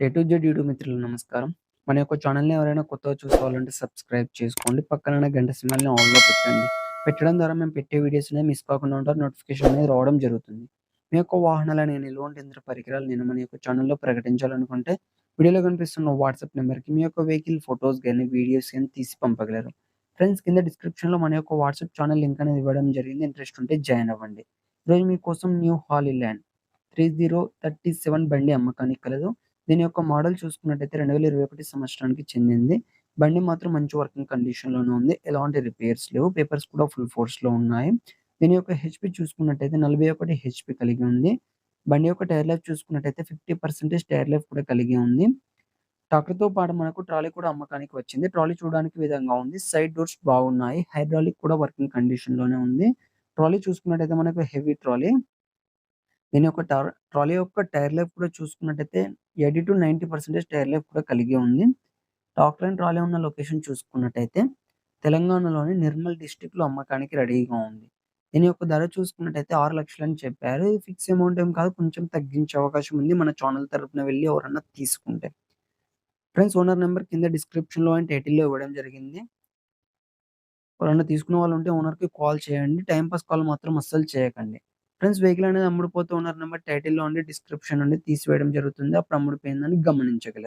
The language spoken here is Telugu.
ఏ టు జెడ్ యూట్యూబ్ మిత్రులు నమస్కారం. మన యొక్క ఛానల్ని ఎవరైనా కొత్తగా చూసుకోవాలంటే సబ్స్క్రైబ్ చేసుకోండి. పక్కన గంట సినిమాల్ని ఆన్లో పెట్టండి. పెట్టడం ద్వారా మేము పెట్టే వీడియోస్ అనేవి మిస్ కాకుండా ఉంటారు. నోటిఫికేషన్ అనేది రావడం జరుగుతుంది. మీ యొక్క వాహనాలు అనే ఎటువంటి ఇంద్ర పరికరాలు నేను మన యొక్క ఛానల్లో ప్రకటించాలనుకుంటే వీడియోలో కనిపిస్తున్న వాట్సాప్ నెంబర్‌కి మీ యొక్క వెహికల్ ఫోటోస్ కానీ వీడియోస్ కానీ తీసి పంపగలరు. ఫ్రెండ్స్ కింద డిస్క్రిప్షన్‌లో మన యొక్క వాట్సాప్ ఛానల్ లింక్ అనేది ఇవ్వడం జరిగింది. ఇంట్రెస్ట్ ఉంటే జాయిన్ అవ్వండి. ఈరోజు మీకోసం new Holland three zero thirty seven బండి అమ్మకానికి కలదు. దీని యొక్క మోడల్ చూసుకున్నట్టయితే 2021 సంవత్సరానికి చెందింది. బండి మాత్రం మంచి వర్కింగ్ కండిషన్‌లోనే ఉంది. ఎలాంటి రిపేర్స్ లేవు. పేపర్స్ కూడా ఫుల్ ఫోర్స్‌లో ఉన్నాయి. దీని యొక్క హెచ్‌పీ చూసుకున్నట్టయితే నలభై ఒకటి హెచ్పి కలిగి ఉంది. బండి యొక్క టైర్ లైఫ్ చూసుకున్నట్టయితే 50% టైర్ లైఫ్ కూడా కలిగి ఉంది. ట్రాక్టర్‌తో పాటు మనకు ట్రాలీ కూడా అమ్మకానికి వచ్చింది. ట్రాలీ చూడడానికి విధంగా ఉంది. సైడ్ డోర్స్ బాగున్నాయి. హైడ్రాలిక్ కూడా వర్కింగ్ కండిషన్‌లోనే ఉంది. ట్రాలీ చూసుకున్నట్టయితే మనకు హెవీ ట్రాలీ. దీని యొక్క టార్ ట్రాలీ యొక్క టైర్ లైఫ్ కూడా చూసుకున్నట్టయితే 80-90% టైర్ లైఫ్ కూడా కలిగి ఉంది. టాక్ లైన్ ట్రాలీ ఉన్న లొకేషన్ చూసుకున్నట్టయితే తెలంగాణలోని నిర్మల్ డిస్ట్రిక్ట్‌లో అమ్మకానికి రెడీగా ఉంది. దీని యొక్క ధర చూసుకున్నట్టయితే 6,00,000 అని చెప్పారు. ఫిక్స్ అమౌంట్ ఏం కాదు. కొంచెం తగ్గించే అవకాశం ఉంది. మన ఛానల్ తరపున వెళ్ళి ఎవరన్నా తీసుకుంటే. ఫ్రెండ్స్ ఓనర్ నెంబర్ కింద డిస్క్రిప్షన్‌లో అండ్ టైటిల్‌లో ఇవ్వడం జరిగింది. ఎవరన్నా తీసుకునే వాళ్ళు ఉంటే ఓనర్‌కి కాల్ చేయండి. టైంపాస్ పాస్ కాల్ మాత్రం అస్సలు చేయకండి. ఫ్రెండ్స్ వెహికల్ అనేది అమ్ముడుపోతే ఓనర్ టైటిల్ టైటిల్‌లో ఉండి డిస్క్రిప్షన్ నుండి తీసివేయడం జరుగుతుంది. అప్పుడు అమ్ముడుపోయిందని గమనించగలరు.